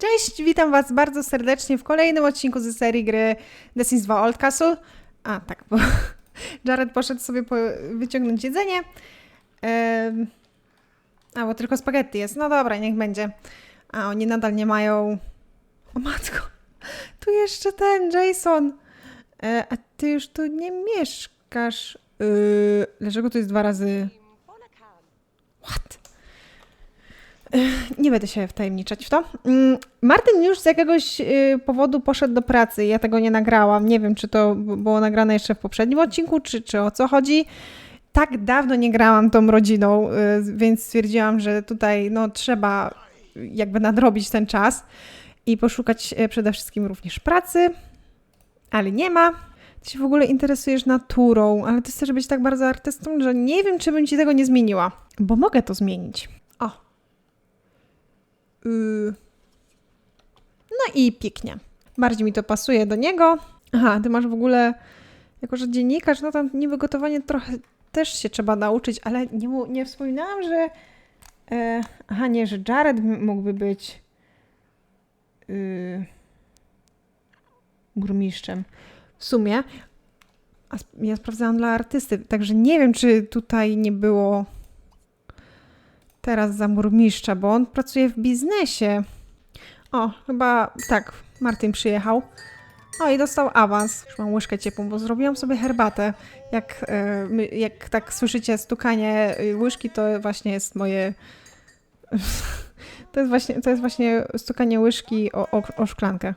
Cześć, witam Was bardzo serdecznie w kolejnym odcinku ze serii gry The Sims 2 Old Castle. A, tak, bo Jared poszedł sobie po, wyciągnąć jedzenie. Em, a, bo tylko spaghetti jest. No dobra, niech będzie. A, oni nadal nie mają... O matko, tu jeszcze ten Jason. E, a ty już tu nie mieszkasz. Yy, dlaczego to jest dwa razy... What? Nie będę się wtajemniczać w to. Mm, Martin już z jakiegoś y, powodu poszedł do pracy. Ja tego nie nagrałam. Nie wiem, czy to było nagrane jeszcze w poprzednim odcinku, czy, czy o co chodzi. Tak dawno nie grałam tą rodziną, y, więc stwierdziłam, że tutaj no, trzeba jakby nadrobić ten czas i poszukać y, przede wszystkim również pracy, ale nie ma. Ty się w ogóle interesujesz naturą, ale ty chcesz być tak bardzo artystą, że nie wiem, czy bym ci tego nie zmieniła, bo mogę to zmienić. Yy. No i pięknie. Bardziej mi to pasuje do niego. Aha, ty masz w ogóle, jako że dziennikarz, no tam niby gotowanie trochę też się trzeba nauczyć, ale nie, nie wspominałam, że. E, aha, nie, że Jared mógłby być. Yy, burmistrzem. W sumie. A ja sprawdzałam dla artysty, także nie wiem, czy tutaj nie było teraz za burmistrza, bo on pracuje w biznesie. O, chyba tak, Martin przyjechał. O, i dostał awans. Już mam łyżkę ciepłą, bo zrobiłam sobie herbatę. Jak, e, jak tak słyszycie stukanie y, łyżki, to właśnie jest moje... To jest właśnie, to jest właśnie stukanie łyżki o, o, o szklankę.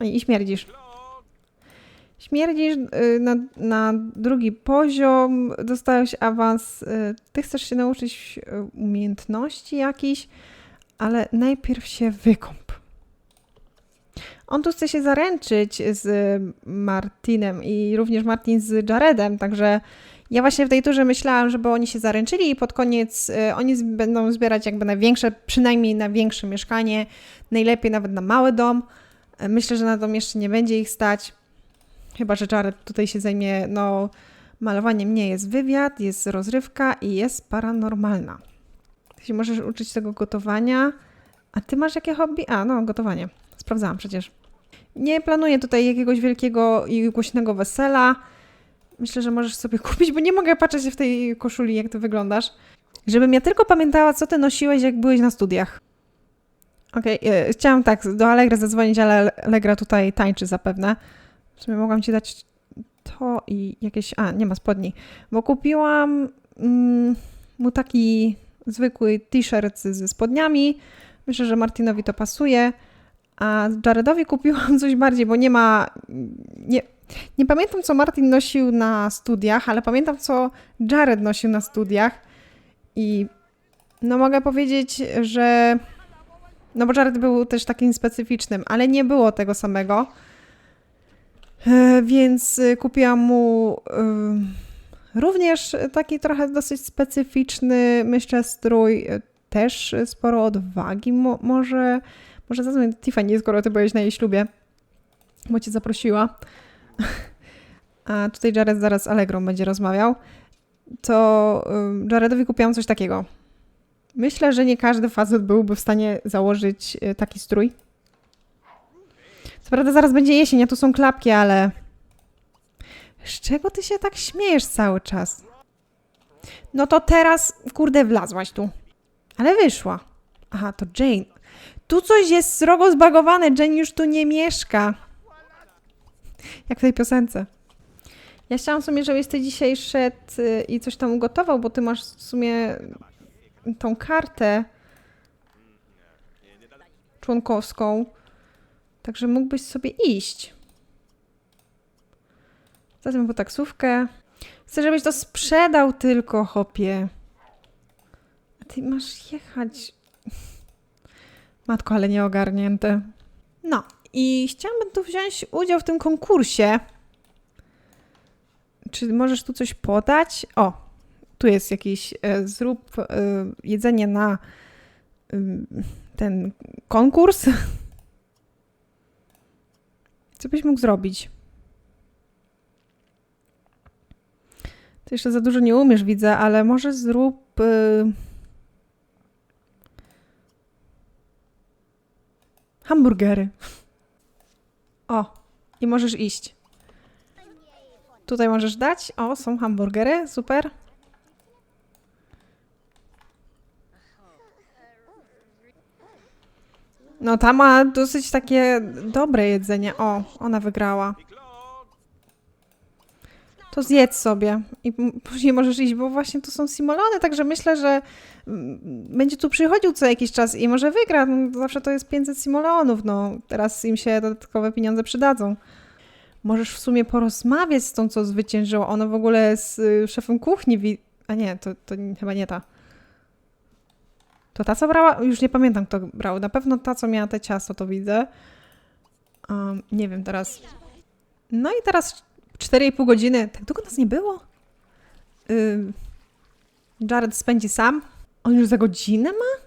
I śmierdzisz. Śmierdzisz y, na, na drugi poziom, dostałeś awans. y, Ty chcesz się nauczyć y, umiejętności jakichś, ale najpierw się wykąp. On tu chce się zaręczyć z Martinem i również Martin z Jaredem, także ja właśnie w tej turze myślałam, żeby oni się zaręczyli i pod koniec oni będą zbierać jakby na większe, przynajmniej na większe mieszkanie, najlepiej nawet na mały dom. Myślę, że na dom jeszcze nie będzie ich stać. Chyba, że Jared tutaj się zajmie, no, malowaniem nie jest wywiad, jest rozrywka i jest paranormalna. Ty się możesz uczyć tego gotowania. A ty masz jakie hobby? A, no, gotowanie. Sprawdzałam przecież. Nie planuję tutaj jakiegoś wielkiego i głośnego wesela. Myślę, że możesz sobie kupić, bo nie mogę patrzeć w tej koszuli, jak ty wyglądasz. Żebym ja tylko pamiętała, co ty nosiłeś, jak byłeś na studiach. Okej, e, chciałam tak do Allegry zadzwonić, ale Allegra tutaj tańczy zapewne. W sumie mogłam ci dać to i jakieś. A, nie ma spodni. Bo kupiłam mm, mu taki zwykły t-shirt ze spodniami. Myślę, że Martinowi to pasuje. A Jaredowi kupiłam coś bardziej, bo nie ma. Nie, nie pamiętam, co Martin nosił na studiach, ale pamiętam, co Jared nosił na studiach. I no mogę powiedzieć, że. No bo Jared był też takim specyficznym, ale nie było tego samego. E, Więc y, kupiłam mu y, również taki trochę dosyć specyficzny, myślę, strój. y, Też sporo odwagi. Mo, może, może zadzwoń do Tiffany, skoro ty byłeś na jej ślubie, bo cię zaprosiła. A tutaj Jared zaraz z Allegrą będzie rozmawiał. To Jaredowi kupiłam coś takiego. Myślę, że nie każdy facet byłby w stanie założyć taki strój. Co prawda zaraz będzie jesień, a tu są klapki, ale... Z czego ty się tak śmiejesz cały czas? No to teraz, kurde, wlazłaś tu. Ale wyszła. Aha, to Jane. Tu coś jest srogo zbagowane, Jane już tu nie mieszka. Jak w tej piosence. Ja chciałam w sumie, żebyś ty dzisiaj szedł y, i coś tam ugotował, bo ty masz w sumie tą kartę członkowską. Także mógłbyś sobie iść. Zatem po taksówkę. Chcę, żebyś to sprzedał tylko, hopie. A ty masz jechać. Matko, ale nieogarnięte. No, i chciałabym tu wziąć udział w tym konkursie. Czy możesz tu coś podać? O, tu jest jakiś e, zrób e, jedzenie na ym, ten konkurs. Co byś mógł zrobić? Ty jeszcze za dużo nie umiesz, widzę, ale może zrób. y, Hamburgery. O, i możesz iść. Tutaj możesz dać. O, są hamburgery, super. No, ta ma dosyć takie dobre jedzenie. O, ona wygrała. To zjedz sobie i później możesz iść, bo właśnie tu są simulony, także myślę, że będzie tu przychodził co jakiś czas i może wygra. No, zawsze to jest 500 simulonów, no teraz im się dodatkowe pieniądze przydadzą. Możesz w sumie porozmawiać z tą, co zwyciężyła. Ona w ogóle z y, szefem kuchni. A nie, to, to chyba nie ta. To ta, co brała? Już nie pamiętam, kto brał. Na pewno ta, co miała te ciasto, to widzę. Um, nie wiem teraz. No i teraz 4,5 godziny. Tak długo nas nie było? Jared spędzi sam. On już za godzinę ma?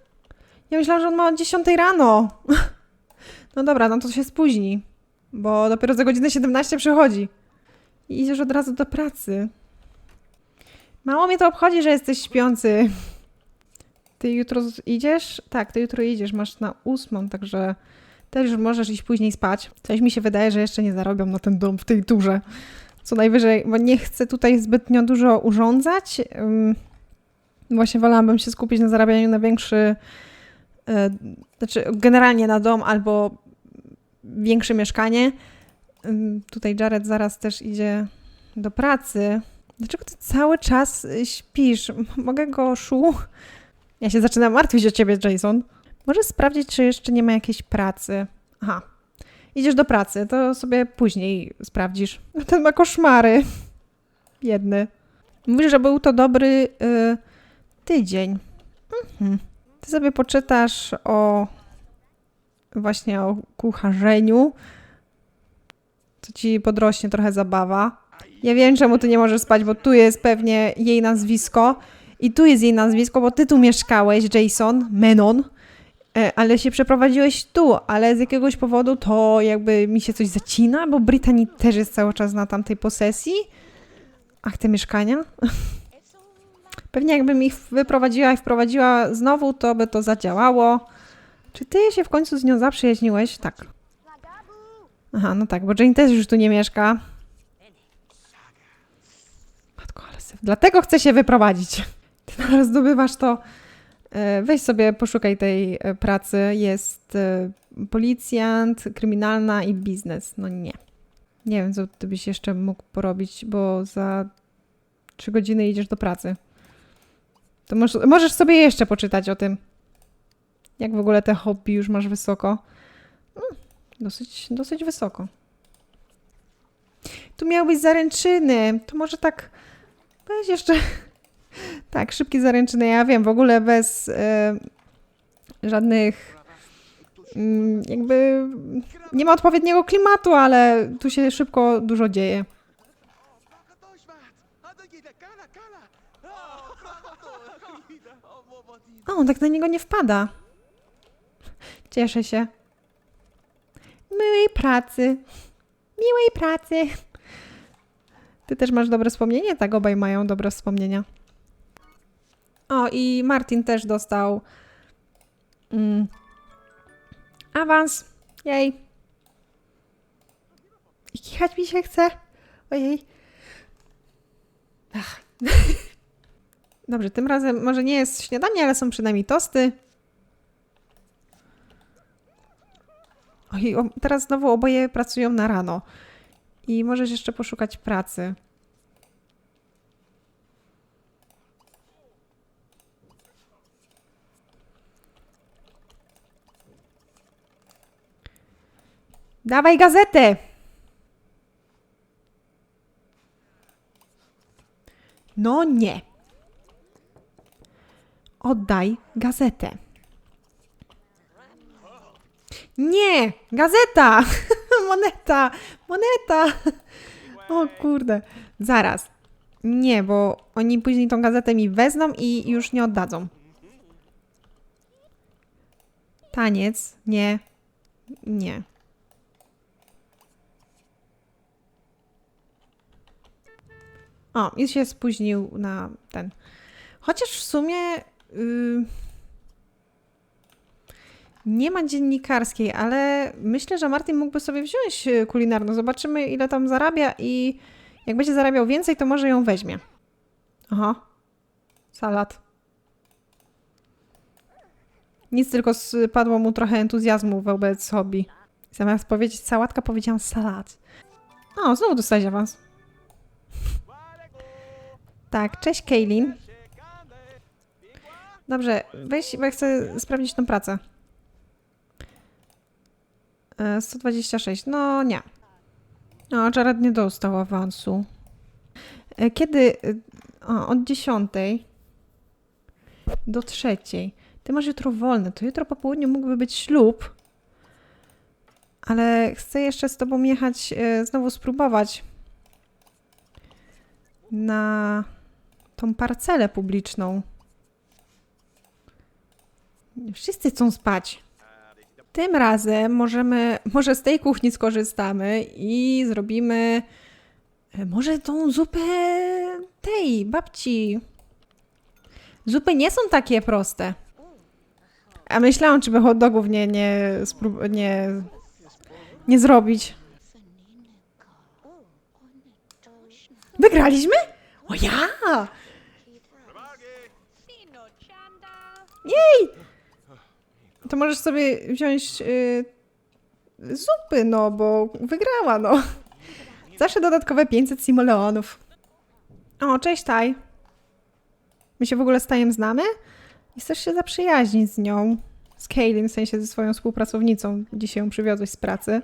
Ja myślałam, że on ma o 10 rano. No dobra, no to się spóźni. Bo dopiero za godzinę 17 przychodzi. I idziesz od razu do pracy. Mało mnie to obchodzi, że jesteś śpiący. Ty jutro idziesz? Tak, ty jutro idziesz, masz na ósmą, także też już możesz iść później spać. Coś mi się wydaje, że jeszcze nie zarobią na ten dom w tej turze. Co najwyżej, bo nie chcę tutaj zbytnio dużo urządzać. Właśnie wolałabym się skupić na zarabianiu na większy, e, znaczy generalnie na dom albo większe mieszkanie. Tutaj Jared zaraz też idzie do pracy. Dlaczego ty cały czas y, śpisz? Mogę go szu? Ja się zaczynam martwić o ciebie, Jason. Możesz sprawdzić, czy jeszcze nie ma jakiejś pracy. Aha. Idziesz do pracy, to sobie później sprawdzisz. A Ten ma koszmary. Biedny. Mówisz, że był to dobry y, tydzień. Mhm. Ty sobie poczytasz o właśnie o kucharzeniu. To ci podrośnie trochę zabawa. Ja wiem, czemu ty nie możesz spać, bo tu jest pewnie jej nazwisko. I tu jest jej nazwisko, bo ty tu mieszkałeś, Jason, Menon. E, Ale się przeprowadziłeś tu, ale z jakiegoś powodu to jakby mi się coś zacina, bo Brittany też jest cały czas na tamtej posesji. Ach, te mieszkania. Pewnie jakbym ich wyprowadziła i wprowadziła znowu, to by to zadziałało. Czy ty się w końcu z nią zaprzyjaźniłeś? Tak. Aha, no tak, bo Jane też już tu nie mieszka. Matko, ale syf. Dlatego chcę się wyprowadzić. Ty zdobywasz to. E, Weź sobie, poszukaj tej e, pracy. Jest e, policjant, kryminalna i biznes. No nie. Nie wiem, co ty byś jeszcze mógł porobić, bo za trzy godziny idziesz do pracy. To możesz, możesz sobie jeszcze poczytać o tym. Jak w ogóle te hobby już masz wysoko? Mm, dosyć, dosyć wysoko. Tu miały być zaręczyny. To może tak. Weź jeszcze. Tak, szybkie zaręczyny. Ja wiem, w ogóle bez e, żadnych. mm, jakby. Nie ma odpowiedniego klimatu, ale tu się szybko dużo dzieje. O, on tak na niego nie wpada. Cieszę się. Miłej pracy. Miłej pracy. Ty też masz dobre wspomnienie? Tak, obaj mają dobre wspomnienia. O, i Martin też dostał mm, awans. Jej. I kichać mi się chce. Ojej. Ach. Dobrze, tym razem może nie jest śniadanie, ale są przynajmniej tosty. Oj, teraz znowu oboje pracują na rano. I możesz jeszcze poszukać pracy. Dawaj gazetę! No nie. Oddaj gazetę. Nie! Gazeta! Moneta! Moneta! O kurde. Zaraz. Nie, bo oni później tą gazetę mi wezmą i już nie oddadzą. Taniec? Nie. Nie. O, i się spóźnił na ten. Chociaż w sumie. Yy... Nie ma dziennikarskiej, ale myślę, że Martin mógłby sobie wziąć e, kulinarną. Zobaczymy, ile tam zarabia i jak będzie zarabiał więcej, to może ją weźmie. Aha. Salat. Nic, tylko spadło mu trochę entuzjazmu wobec hobby. Zamiast powiedzieć sałatka, powiedziałam salat. O, znowu dostałeś awans. Tak, cześć Kaylin. Dobrze, weź, bo ja chcę sprawdzić tą pracę. E, 126, no nie. No, Jared nie dostał awansu. E, Kiedy? e, O, od 10 do 3. Ty masz jutro wolne, to jutro po południu mógłby być ślub. Ale chcę jeszcze z tobą jechać, e, znowu spróbować na tą parcelę publiczną. Wszyscy chcą spać. Tym razem możemy, może z tej kuchni skorzystamy i zrobimy e, może tą zupę tej babci. Zupy nie są takie proste. A myślałam, czy by hot dogów nie, nie, nie, nie zrobić. Wygraliśmy? O ja! To możesz sobie wziąć y, zupy, no, bo wygrała, no. Zawsze dodatkowe 500 simoleonów. O, cześć, Taj. My się w ogóle z Tajem znamy? I chcesz się zaprzyjaźnić z nią. Z Kaylin, w sensie ze swoją współpracownicą. Dzisiaj ją przywiozłeś z pracy.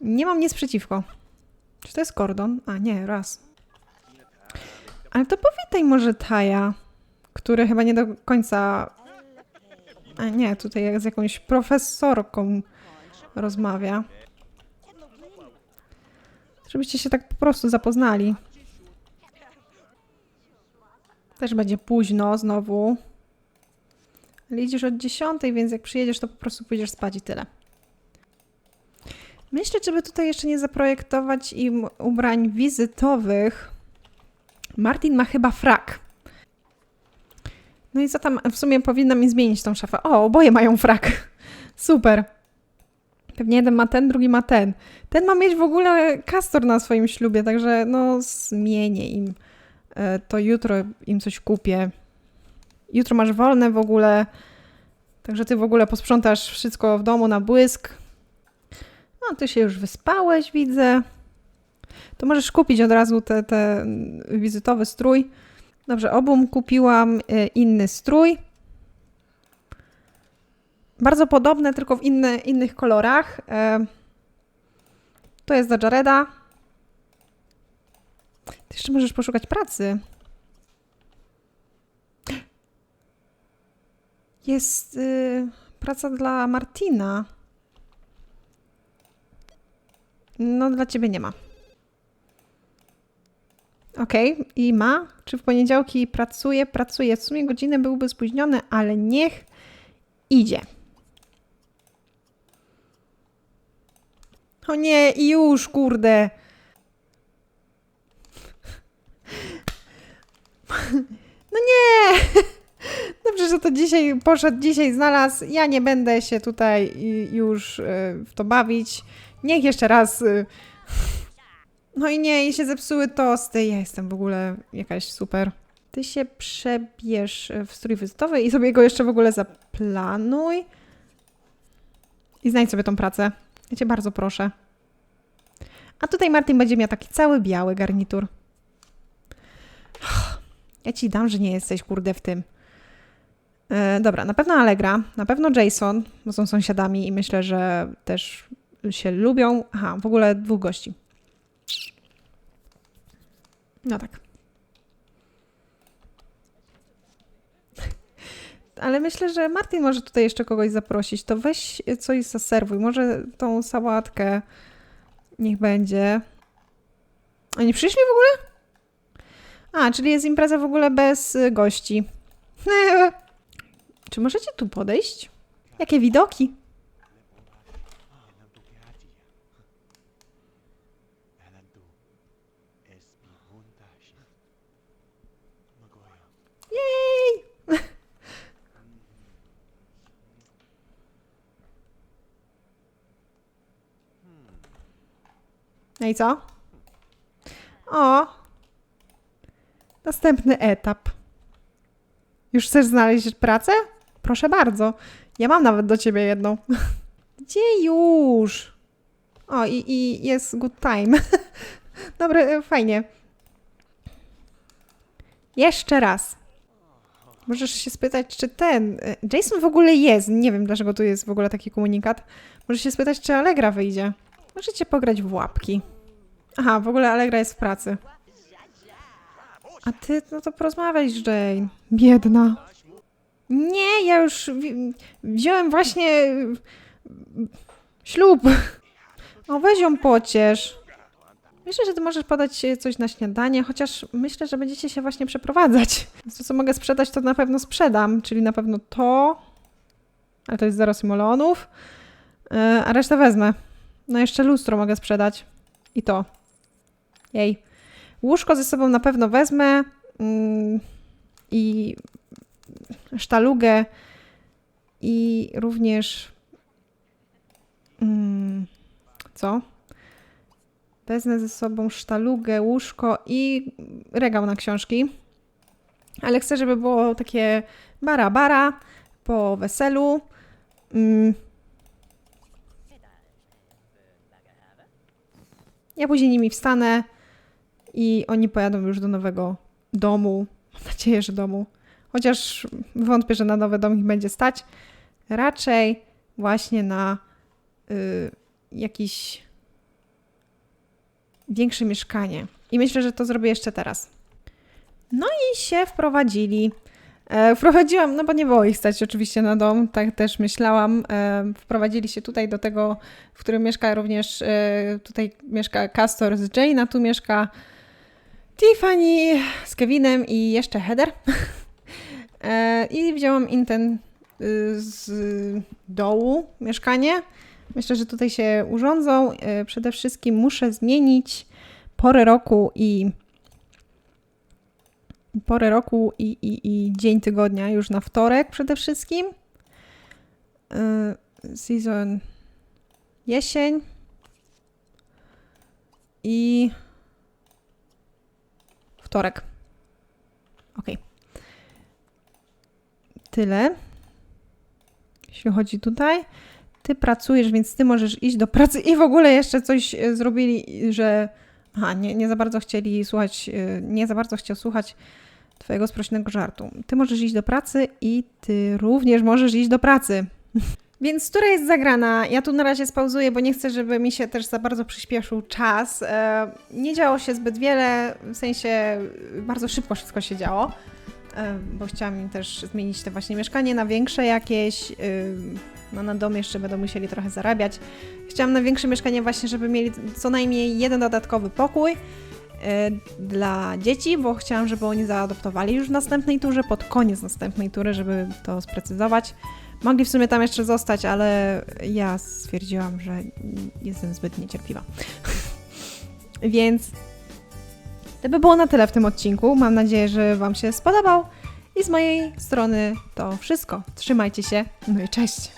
Nie mam nic przeciwko. Czy to jest kordon? A, nie, raz. Ale to powitaj może Taja, który chyba nie do końca a nie, tutaj jak z jakąś profesorką rozmawia. Żebyście się tak po prostu zapoznali. Też będzie późno znowu. Ale idziesz od 10, więc jak przyjedziesz, to po prostu pójdziesz spać i tyle. Myślę, żeby tutaj jeszcze nie zaprojektować im ubrań wizytowych. Martin ma chyba frak. No i co tam, w sumie powinna mi zmienić tą szafę. O, oboje mają frak. Super. Pewnie jeden ma ten, drugi ma ten. Ten ma mieć w ogóle kastor na swoim ślubie, także no zmienię im. E, To jutro im coś kupię. Jutro masz wolne w ogóle, także ty w ogóle posprzątasz wszystko w domu na błysk. No, ty się już wyspałeś, widzę. To możesz kupić od razu te, te wizytowy strój. Dobrze, obum kupiłam y, inny strój. Bardzo podobne, tylko w inny, innych kolorach. E, To jest dla Jareda. Ty jeszcze możesz poszukać pracy. Jest y, praca dla Martina. No, dla ciebie nie ma. Okej, i ma? Czy w poniedziałki pracuje? Pracuje. W sumie godziny byłby spóźniony, ale niech idzie. O nie, i już, kurde. No nie! Dobrze, że to dzisiaj poszedł, dzisiaj znalazł. Ja nie będę się tutaj y, już y, w to bawić. Niech jeszcze raz. No i nie, i się zepsuły tosty. Ja jestem w ogóle jakaś super. Ty się przebierz w strój wizytowy i sobie go jeszcze w ogóle zaplanuj. I znajdź sobie tą pracę. Ja cię bardzo proszę. A tutaj Martin będzie miał taki cały biały garnitur. Ja ci dam, że nie jesteś kurde w tym. E, dobra, na pewno Allegra, na pewno Jason, bo są sąsiadami i myślę, że też się lubią. Aha, w ogóle dwóch gości. No tak. Ale myślę, że Martin może tutaj jeszcze kogoś zaprosić. To weź coś zaserwuj. Może tą sałatkę niech będzie. Oni przyszli w ogóle? A, czyli jest impreza w ogóle bez y, gości. Czy możecie tu podejść? Jakie widoki? No i co? O! Następny etap. Już chcesz znaleźć pracę? Proszę bardzo. Ja mam nawet do ciebie jedną. Gdzie już? O, i, i jest good time. Dobre, fajnie. Jeszcze raz. Możesz się spytać, czy ten. e, Jason w ogóle jest. Nie wiem, dlaczego tu jest w ogóle taki komunikat. Możesz się spytać, czy Allegra wyjdzie. Możecie pograć w łapki. Aha, w ogóle Allegra jest w pracy. A ty, no to porozmawiaj z Jane. Biedna. Nie, ja już wi- wziąłem właśnie ślub. O, weź ją pociesz. Myślę, że ty możesz podać coś na śniadanie, chociaż myślę, że będziecie się właśnie przeprowadzać. To, co mogę sprzedać, to na pewno sprzedam, czyli na pewno to, ale to jest zero simoleonów, E, a resztę wezmę. No jeszcze lustro mogę sprzedać i to. Jej. Łóżko ze sobą na pewno wezmę mm, i sztalugę i również mm, co? Wezmę ze sobą sztalugę, łóżko i regał na książki. Ale chcę, żeby było takie bara-bara po weselu. Mm. Ja później nimi wstanę i oni pojadą już do nowego domu. Mam nadzieję, że domu. Chociaż wątpię, że na nowy dom ich będzie stać. Raczej właśnie na y, jakiś większe mieszkanie. I myślę, że to zrobię jeszcze teraz. No i się wprowadzili. E, wprowadziłam, no bo nie było ich stać oczywiście na dom, tak też myślałam. E, wprowadzili się tutaj do tego, w którym mieszka również, e, tutaj mieszka Castor z Jane, tu mieszka Tiffany z Kevinem i jeszcze Heather. I wzięłam im ten y, z dołu mieszkanie. Myślę, że tutaj się urządzą. Przede wszystkim muszę zmienić porę roku i porę roku i, i, i dzień tygodnia już na wtorek przede wszystkim. E, Season jesień i wtorek. Ok. Tyle. Jeśli chodzi tutaj. Ty pracujesz, więc ty możesz iść do pracy i w ogóle jeszcze coś e, zrobili, że aha, nie, nie za bardzo chcieli słuchać, e, nie za bardzo chciał słuchać twojego sprośnego żartu. Ty możesz iść do pracy i ty również możesz iść do pracy. Więc która jest zagrana? Ja tu na razie spauzuję, bo nie chcę, żeby mi się też za bardzo przyspieszył czas. E, Nie działo się zbyt wiele, w sensie bardzo szybko wszystko się działo, bo chciałam im też zmienić te właśnie mieszkanie na większe jakieś. No na dom jeszcze będą musieli trochę zarabiać. Chciałam na większe mieszkanie właśnie, żeby mieli co najmniej jeden dodatkowy pokój e, dla dzieci, bo chciałam, żeby oni zaadoptowali już w następnej turze, pod koniec następnej tury, żeby to sprecyzować. Mogli w sumie tam jeszcze zostać, ale ja stwierdziłam, że jestem zbyt niecierpliwa. Więc to by było na tyle w tym odcinku. Mam nadzieję, że Wam się spodobał. I z mojej strony to wszystko. Trzymajcie się. No i cześć.